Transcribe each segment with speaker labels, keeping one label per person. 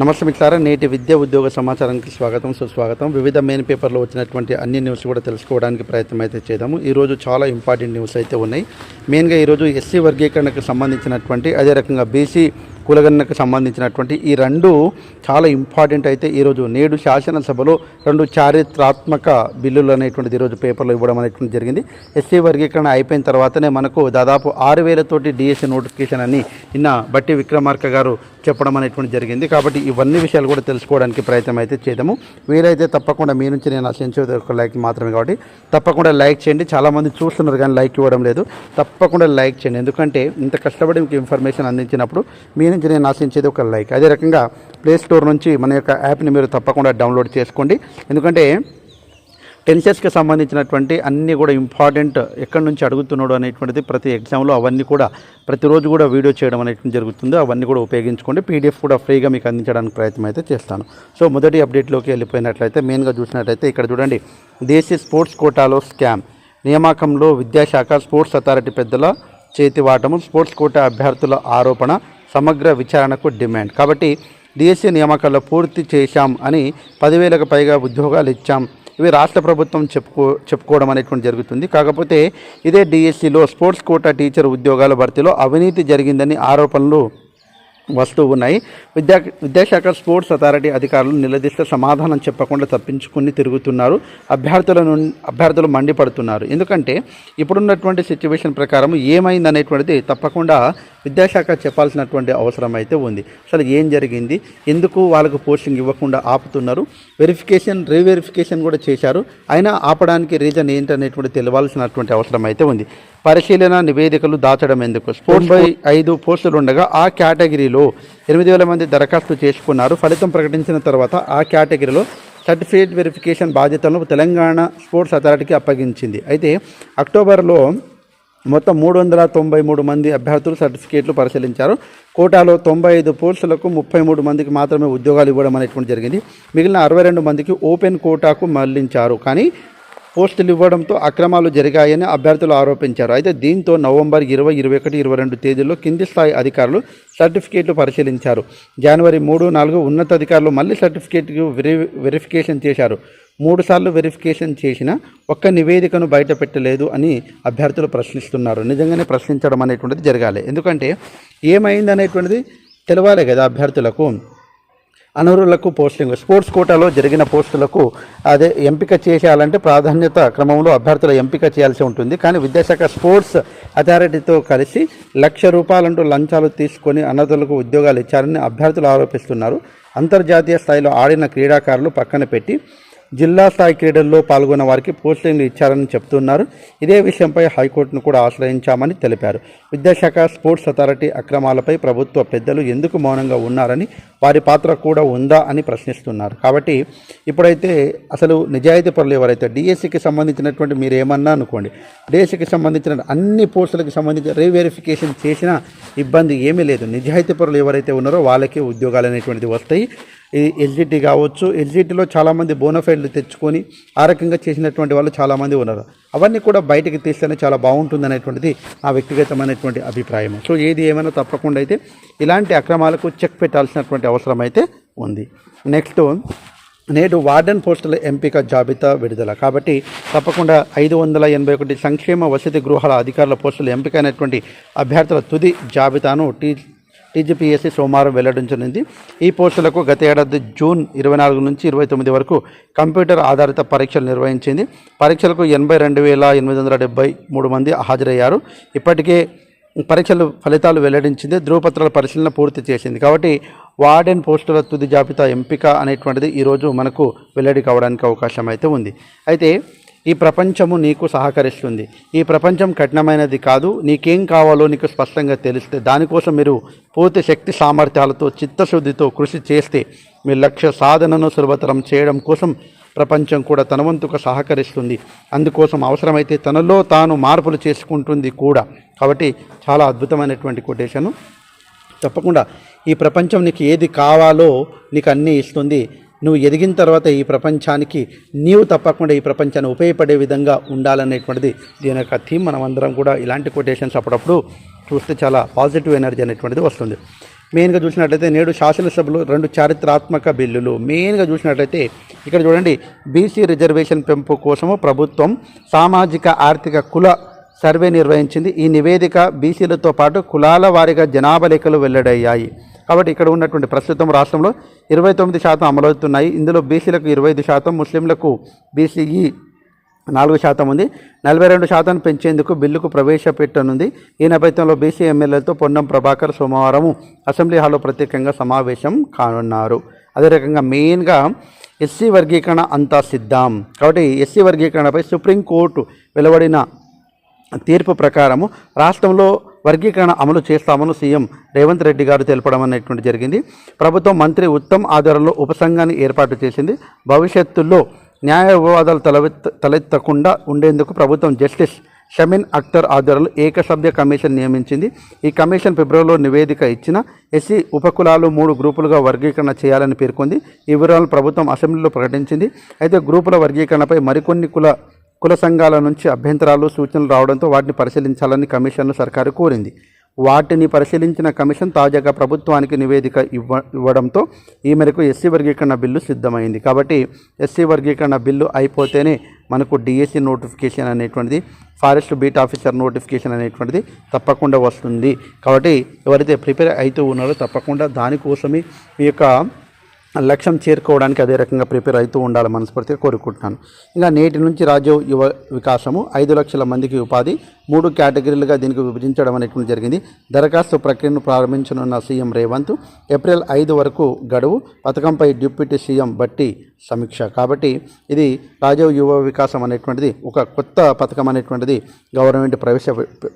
Speaker 1: నమస్తే మిత్రులారా నేటి విద్యా ఉద్యోగ సమాచారానికి స్వాగతం సుస్వాగతం. వివిధ మెయిన్ పేపర్లో వచ్చినటువంటి అన్ని న్యూస్ కూడా తెలుసుకోవడానికి ప్రయత్నం అయితే చేద్దాము. ఈరోజు చాలా ఇంపార్టెంట్ న్యూస్ అయితే ఉన్నాయి. మెయిన్గా ఈరోజు ఎస్సీ వర్గీకరణకు సంబంధించినటువంటి అదే రకంగా బీసీ కులగణనకు సంబంధించినటువంటి ఈ రెండు చాలా ఇంపార్టెంట్ అయితే ఈరోజు నేడు శాసనసభలో రెండు చారిత్రాత్మక బిల్లులు అనేటువంటిది ఈరోజు పేపర్లో ఇవ్వడం అనేటువంటి జరిగింది. ఎస్సీ వర్గీకరణ అయిపోయిన తర్వాతనే మనకు దాదాపు ఆరు వేలతోటి డిఎస్సి నోటిఫికేషన్ అని నిన్న బట్టి విక్రమార్క గారు చెప్పడం అనేటువంటి జరిగింది. కాబట్టి ఇవన్నీ విషయాలు కూడా తెలుసుకోవడానికి ప్రయత్నం అయితే చేద్దాము. వీలైతే తప్పకుండా మీ నుంచి నేను ఆశించేది ఒక లైక్ మాత్రమే కాబట్టి తప్పకుండా లైక్ చేయండి. చాలామంది చూస్తున్నారు కానీ లైక్ ఇవ్వడం లేదు. తప్పకుండా లైక్ చేయండి. ఎందుకంటే ఇంత కష్టపడి మీకు ఇన్ఫర్మేషన్ అందించినప్పుడు మీ నుంచి నేను ఆశించేది ఒక లైక్. అదే రకంగా ప్లే స్టోర్ నుంచి మన యొక్క యాప్ని మీరు తప్పకుండా డౌన్లోడ్ చేసుకోండి. ఎందుకంటే టెన్సెస్కి సంబంధించినటువంటి అన్నీ కూడా ఇంపార్టెంట్ ఎక్కడి నుంచి అడుగుతున్నాడు అనేటువంటిది ప్రతి ఎగ్జామ్లో అవన్నీ కూడా ప్రతిరోజు కూడా వీడియో చేయడం అనేటువంటి జరుగుతుంది. అవన్నీ కూడా ఉపయోగించుకోండి. పీడిఎఫ్ కూడా ఫ్రీగా మీకు అందించడానికి ప్రయత్నం అయితే చేస్తాను. సో మొదటి అప్డేట్లోకి వెళ్ళిపోయినట్లయితే మెయిన్గా చూసినట్లయితే ఇక్కడ చూడండి. దేశీ స్పోర్ట్స్ కోటాలో స్కామ్. నియామకంలో విద్యాశాఖ స్పోర్ట్స్ అథారిటీ పెద్దల చేతివాటము స్పోర్ట్స్ కోటా అభ్యర్థుల ఆరోపణ సమగ్ర విచారణకు డిమాండ్. కాబట్టి డిఎస్సీ నియామకాల్లో పూర్తి చేశాం అని పదివేలకు పైగా ఉద్యోగాలు ఇచ్చాం. ఇవి రాష్ట్ర ప్రభుత్వం చెప్పుకో చెప్పుకోవడం అనేటువంటి జరుగుతుంది. కాకపోతే ఇదే డిఎస్సిలో స్పోర్ట్స్ కోటా టీచర్ ఉద్యోగాల భర్తీలో అవినీతి జరిగిందని ఆరోపణలు వస్తూ ఉన్నాయి. విద్యా విద్యాశాఖ స్పోర్ట్స్ అథారిటీ అధికారులు నిలదీస్తే సమాధానం చెప్పకుండా తప్పించుకుని తిరుగుతున్నారు. అభ్యర్థుల నుండి అభ్యర్థులు మండిపడుతున్నారు. ఎందుకంటే ఇప్పుడున్నటువంటి సిచ్యువేషన్ ప్రకారం ఏమైందనేటువంటిది తప్పకుండా విద్యాశాఖ చెప్పాల్సినటువంటి అవసరం అయితే ఉంది. అసలు ఏం జరిగింది? ఎందుకు వాళ్ళకు పోస్టింగ్ ఇవ్వకుండా ఆపుతున్నారు? వెరిఫికేషన్ రీవెరిఫికేషన్ కూడా చేశారు. అయినా ఆపడానికి రీజన్ ఏంటనేటువంటి తెలియాల్సినటువంటి అవసరం అయితే ఉంది. పరిశీలన నివేదికలు దాచడం ఎందుకు? స్పోర్ట్స్ బై ఐదు పోస్టులు ఉండగా ఆ కేటగిరీలో ఎనిమిది వేల మంది దరఖాస్తు చేసుకున్నారు. ఫలితం ప్రకటించిన తర్వాత ఆ కేటగిరీలో సర్టిఫికేట్ వెరిఫికేషన్ బాధ్యతలను తెలంగాణ స్పోర్ట్స్ అథారిటీకి అప్పగించింది. అయితే అక్టోబర్లో మొత్తం మూడు వందల తొంభై మూడు మంది అభ్యర్థులు సర్టిఫికేట్లు పరిశీలించారు. కోటాలో తొంభై ఐదు పోస్టులకు ముప్పై మూడు మందికి మాత్రమే ఉద్యోగాలు ఇవ్వడం అనేటువంటి జరిగింది. మిగిలిన అరవై రెండు మందికి ఓపెన్ కోటాకు మళ్ళించారు. కానీ పోస్టులు ఇవ్వడంతో అక్రమాలు జరిగాయని అభ్యర్థులు ఆరోపించారు. అయితే దీంతో నవంబర్ ఇరవై ఇరవై ఒకటి ఇరవై రెండు తేదీల్లో కింది స్థాయి అధికారులు సర్టిఫికేట్లు పరిశీలించారు. జనవరి మూడు నాలుగు ఉన్నతాధికారులు మళ్ళీ సర్టిఫికేట్కు వెరి వెరిఫికేషన్ చేశారు. మూడుసార్లు వెరిఫికేషన్ చేసిన ఒక్క నివేదికను బయట పెట్టలేదు అని అభ్యర్థులు ప్రశ్నిస్తున్నారు. నిజంగానే ప్రశ్నించడం అనేటువంటిది జరగాలి. ఎందుకంటే ఏమైంది అనేటువంటిది తెలవాలి కదా అభ్యర్థులకు. అనర్హులకు పోస్టింగ్. స్పోర్ట్స్ కోటాలో జరిగిన పోస్టులకు అదే ఎంపిక చేసేయాలంటే ప్రాధాన్యత క్రమంలో అభ్యర్థుల ఎంపిక చేయాల్సి ఉంటుంది. కానీ విద్యాశాఖ స్పోర్ట్స్ అథారిటీతో కలిసి లక్ష రూపాయలంటూ లంచాలు తీసుకొని అనర్హులకు ఉద్యోగాలు ఇచ్చారని అభ్యర్థులు ఆరోపిస్తున్నారు. అంతర్జాతీయ స్థాయిలో ఆడిన క్రీడాకారులు పక్కన పెట్టి జిల్లా స్థాయి క్రీడల్లో పాల్గొన్న వారికి పోస్టింగ్లు ఇచ్చారని చెప్తున్నారు. ఇదే విషయంపై హైకోర్టును కూడా ఆశ్రయించామని తెలిపారు. విద్యాశాఖ స్పోర్ట్స్ అథారిటీ అక్రమాలపై ప్రభుత్వ పెద్దలు ఎందుకు మౌనంగా ఉన్నారని వారి పాత్ర కూడా ఉందా అని ప్రశ్నిస్తున్నారు. కాబట్టి ఇప్పుడైతే అసలు నిజాయితీ పరులు ఎవరైతే డిఎస్సికి సంబంధించినటువంటి మీరు ఏమన్నా అనుకోండి. డిఎస్సికి సంబంధించిన అన్ని పోస్టులకు సంబంధించిన రీవెరిఫికేషన్ చేసినా ఇబ్బంది ఏమీ లేదు. నిజాయితీ పరులు ఎవరైతే ఉన్నారో వాళ్ళకి ఉద్యోగాలు అనేటువంటిది వస్తాయి. ఎల్జిటి కావచ్చు. ఎల్జిటిలో చాలామంది బోనఫైడ్లు తెచ్చుకొని ఆ రకంగా చేసినటువంటి వాళ్ళు చాలామంది ఉన్నారు. అవన్నీ కూడా బయటకు తీస్తేనే చాలా బాగుంటుంది అనేటువంటిది నా వ్యక్తిగతమైనటువంటి అభిప్రాయం సో ఏది ఏమైనా తప్పకుండా అయితే ఇలాంటి అక్రమాలకు చెక్ పెట్టాల్సినటువంటి అవసరం అయితే ఉంది. నెక్స్ట్ నేడు వార్డెన్ పోస్టుల ఎంపిక జాబితా విడుదల. కాబట్టి తప్పకుండా ఐదు వందల ఎనభై ఒకటి సంక్షేమ వసతి గృహాల అధికారుల పోస్టులు ఎంపికైనటువంటి అభ్యర్థుల తుది జాబితాను టీ టీజీపీఎస్సీ సోమవారం వెల్లడించనుంది. ఈ పోస్టులకు గత ఏడాది జూన్ ఇరవై నాలుగు నుంచి ఇరవై తొమ్మిది వరకు కంప్యూటర్ ఆధారిత పరీక్షలు నిర్వహించింది. పరీక్షలకు ఎనభై రెండు వేల ఎనిమిది వందల డెబ్బై మూడు మంది హాజరయ్యారు. ఇప్పటికే పరీక్షలు ఫలితాలు వెల్లడించింది. ధృవపత్రాల పరిశీలన పూర్తి చేసింది. కాబట్టి వార్డెన్ పోస్టుల తుది జాబితా ఎంపిక అనేటువంటిది ఈరోజు మనకు వెల్లడి కావడానికి అవకాశం అయితే ఉంది. అయితే ఈ ప్రపంచము నీకు సహకరిస్తుంది. ఈ ప్రపంచం కఠినమైనది కాదు. నీకేం కావాలో నీకు స్పష్టంగా తెలిస్తే దానికోసం మీరు పూర్తి శక్తి సామర్థ్యాలతో చిత్తశుద్ధితో కృషి చేస్తే మీ లక్ష్య సాధనను సులభతరం చేయడం కోసం ప్రపంచం కూడా తన వంతుగా సహకరిస్తుంది. అందుకోసం అవసరమైతే తనలో తాను మార్పులు చేసుకుంటుంది కూడా. కాబట్టి చాలా అద్భుతమైనటువంటి కొటేషను తప్పకుండా ఈ ప్రపంచం నీకు ఏది కావాలో నీకు అన్నీ ఇస్తుంది. నువ్వు ఎదిగిన తర్వాత ఈ ప్రపంచానికి నీవు తప్పకుండా ఈ ప్రపంచాన్ని ఉపయోగపడే విధంగా ఉండాలనేటువంటిది దీని యొక్క థీమ్. మనమందరం కూడా ఇలాంటి కొటేషన్స్ అప్పుడప్పుడు చూస్తే చాలా పాజిటివ్ ఎనర్జీ అనేటువంటిది వస్తుంది. మెయిన్గా చూసినట్లయితే నేడు శాసనసభలో రెండు చారిత్రాత్మక బిల్లులు. మెయిన్గా చూసినట్లయితే ఇక్కడ చూడండి బీసీ రిజర్వేషన్ పెంపు కోసము ప్రభుత్వం సామాజిక ఆర్థిక కుల సర్వే నిర్వహించింది. ఈ నివేదిక బీసీలతో పాటు కులాల వారీగా జనాభా లెక్కలు వెల్లడయ్యాయి. కాబట్టి ఇక్కడ ఉన్నటువంటి ప్రస్తుతం రాష్ట్రంలో ఇరవై తొమ్మిది శాతం అమలవుతున్నాయి. ఇందులో బీసీలకు ఇరవై ఐదు శాతం ముస్లింలకు బీసీఈ నాలుగు శాతం ఉంది. నలభై రెండు శాతం పెంచేందుకు బిల్లుకు ప్రవేశపెట్టనుంది. ఈ నేపథ్యంలో బీసీ ఎమ్మెల్యేలతో పొన్నం ప్రభాకర్ సోమవారం అసెంబ్లీ హాల్లో ప్రత్యేకంగా సమావేశం కానున్నారు. అదే రకంగా మెయిన్గా ఎస్సీ వర్గీకరణ అంతా సిద్ధం. కాబట్టి ఎస్సీ వర్గీకరణపై సుప్రీంకోర్టు వెలువడిన తీర్పు ప్రకారము రాష్ట్రంలో వర్గీకరణ అమలు చేస్తామని సీఎం రేవంత్ రెడ్డి గారు తెలపడం అనేటువంటి జరిగింది. ప్రభుత్వం మంత్రి ఉత్తమ్ ఆధ్వర్యంలో ఉపసంఘాన్ని ఏర్పాటు చేసింది. భవిష్యత్తులో న్యాయ వివాదాలు తలెత్త తలెత్తకుండా ఉండేందుకు ప్రభుత్వం జస్టిస్ షమీన్ అఖ్తర్ ఆధ్వర్యంలో ఏకసభ్య కమిషన్ నియమించింది. ఈ కమిషన్ ఫిబ్రవరిలో నివేదిక ఇచ్చిన ఎస్సీ ఉపకులాలు మూడు గ్రూపులుగా వర్గీకరణ చేయాలని పేర్కొంది. ఈ వివరాలను ప్రభుత్వం అసెంబ్లీలో ప్రకటించింది. అయితే గ్రూపుల వర్గీకరణపై మరికొన్ని కుల కుల సంఘాల నుంచి అభ్యంతరాలు సూచనలు రావడంతో వాటిని పరిశీలించాలని కమిషన్ను సర్కారు కోరింది. వాటిని పరిశీలించిన కమిషన్ తాజాగా ప్రభుత్వానికి నివేదిక ఇవ్వ ఇవ్వడంతో ఈ మేరకు ఎస్సీ వర్గీకరణ బిల్లు సిద్ధమైంది. కాబట్టి ఎస్సీ వర్గీకరణ బిల్లు అయిపోతేనే మనకు డిఎస్సి నోటిఫికేషన్ అనేటువంటిది ఫారెస్ట్ బీట్ ఆఫీసర్ నోటిఫికేషన్ అనేటువంటిది తప్పకుండా వస్తుంది. కాబట్టి ఎవరైతే ప్రిపేర్ అవుతూ ఉన్నారో తప్పకుండా దానికోసమే ఈ యొక్క లక్ష్యం చేరుకోవడానికి అదే రకంగా ప్రిపేర్ అవుతూ ఉండాలి మనస్ఫూర్తిగా కోరుకుంటున్నాను. ఇంకా నేటి నుంచి రాజ్య యువ వికాసము. ఐదు లక్షల మందికి ఉపాధి మూడు కేటగిరీలుగా దీనికి విభజించడం అనేటువంటి జరిగింది. దరఖాస్తు ప్రక్రియను ప్రారంభించనున్న సీఎం రేవంత్ ఏప్రిల్ ఐదు వరకు గడువు పథకంపై డిప్యూటీ సీఎం బట్టి సమీక్ష. కాబట్టి ఇది రాజీవ్ యువ వికాసం అనేటువంటిది ఒక కొత్త పథకం అనేటువంటిది గవర్నమెంట్ ప్రవేశ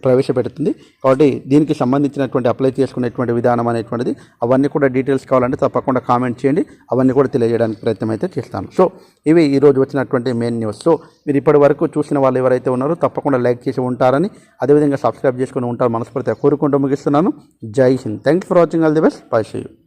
Speaker 1: ప్రవేశపెడుతుంది. కాబట్టి దీనికి సంబంధించినటువంటి అప్లై చేసుకునేటువంటి విధానం అనేటువంటిది అవన్నీ కూడా డీటెయిల్స్ కావాలంటే తప్పకుండా కామెంట్ చేయండి. అవన్నీ కూడా తెలియజేయడానికి ప్రయత్నం అయితే చేస్తాను. సో ఇవి ఈరోజు వచ్చినటువంటి మెయిన్ న్యూస్. సో మీరు ఇప్పటి వరకు చూసిన వాళ్ళు ఎవరైతే ఉన్నారో తప్పకుండా లైక్ చేసి ఉంటారని అదేవిధంగా సబ్స్క్రైబ్ చేసుకుని ఉంటారు మనస్ఫూర్తిగా కోరుకుంటూ ముగిస్తున్నాను. జై Hind. Thank for watching all the best bye see you